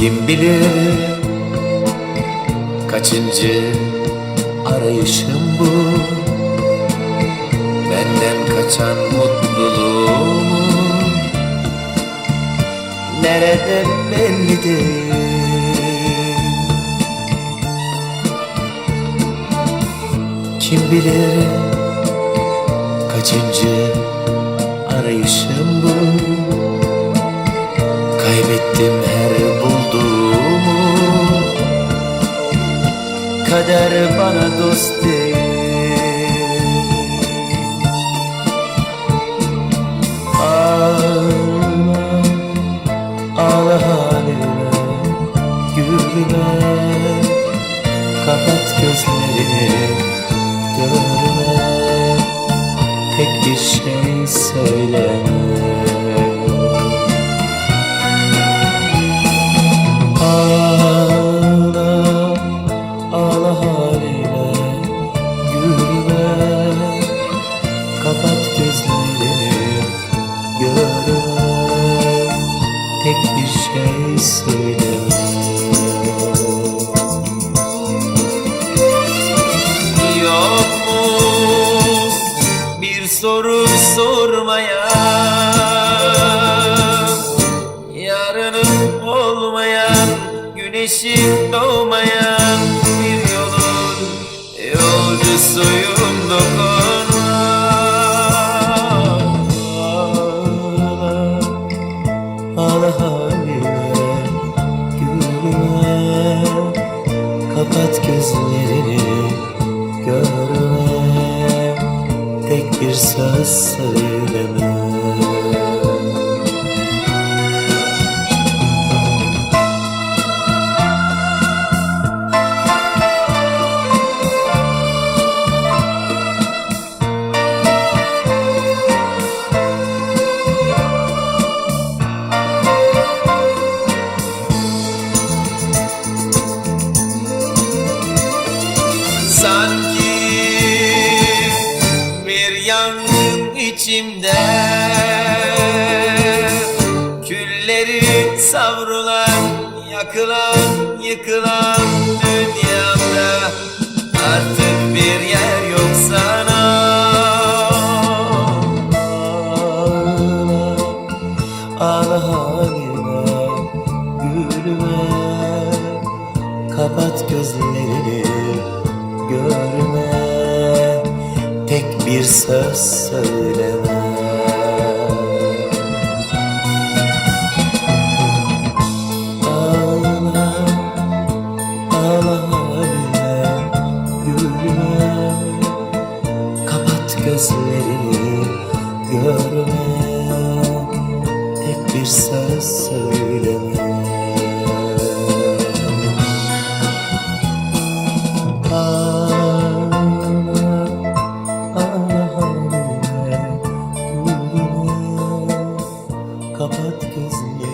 Kim bilir kaçıncı arayışım bu? Benden kaçan mutluluğumu Nerede belli değil Kim bilir kaçıncı arayışım bu? Kaybettim Değil. Ağla, ağla haline Gülme, kapat gözlerini Görme, tek bir şey söyleme bir şey söyleme Yok mu bir soru sormaya Yarının olmayan Güneşin doğmayan Bir yolun Yolcusuyum dokunma Ağla Kapat gözlerini Görme. Tek bir söz söyleme içimde. Külleri savrulan, yakılan, yıkılan dünyamda Artık bir yer yok sana. Ağla haline, gülme Kapat gözlerini görme bir söz söyleme Ağla, ağla haline gülme. Kapat gözlerini görme. Tek bir söz söyle. Kapat gözlerini.